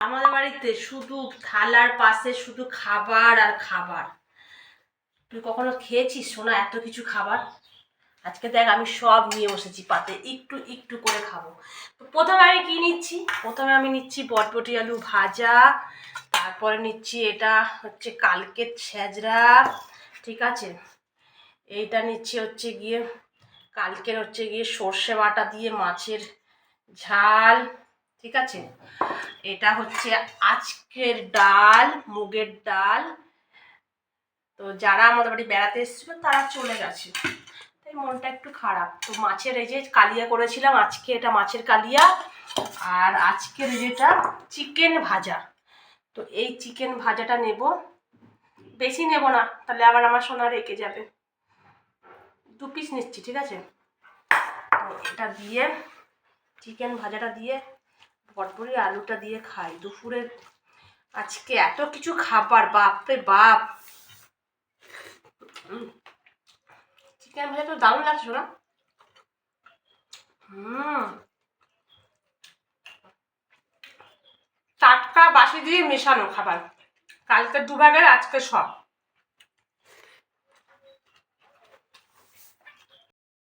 আমাদের বাড়িতে শুধু থালার পাশে শুধু খাবার আর খাবার। তুই কখনো খেয়েছিস শোনা এত কিছু খাবার? আজকে দেখ, আমি সব নিয়ে বসেছি পাতে, একটু একটু করে খাব। তো প্রথমে আমি কি নিচ্ছি? প্রথমে আমি নিচ্ছি বটবটি আলু ভাজা, তারপরে নিচ্ছি এটা হচ্ছে কালকের ছেজরা ঠিক আছে? এইটা নিচ্ছি হচ্ছে গিয়ে, কালকের হচ্ছে গিয়ে সর্ষে বাটা দিয়ে মাছের ঝাল ঠিক আছে? এটা হচ্ছে আজকের ডাল, মুগের ডাল। তো যারা আমাদের বাড়ি বেড়াতে এসেছিল, তারা চলে গেছে। তাই মনটা একটু খারাপ। তো মাছের এই যে কালিয়া করেছিলাম, আজকে এটা মাছের কালিয়া। আর আজকের যেটা, চিকেন ভাজা। তো এই চিকেন ভাজাটা নেব। বেশি নেব না, তাহলে আবার আমার সোনা রেখে যাবে। দু পিস নিচ্ছি, ঠিক আছে? তো এটা দিয়ে, চিকেন ভাজাটা দিয়ে পটপরি আলুটা দিয়ে খাই। দুপুরে আজকে এত কিছু খাবার, বাপরে বাপ। চিকেন ভাজা তো দারুণ লাগছে না টাটকা বাসি দিয়ে মেশানো খাবার। কালকে দুভাগের, আজকে সব।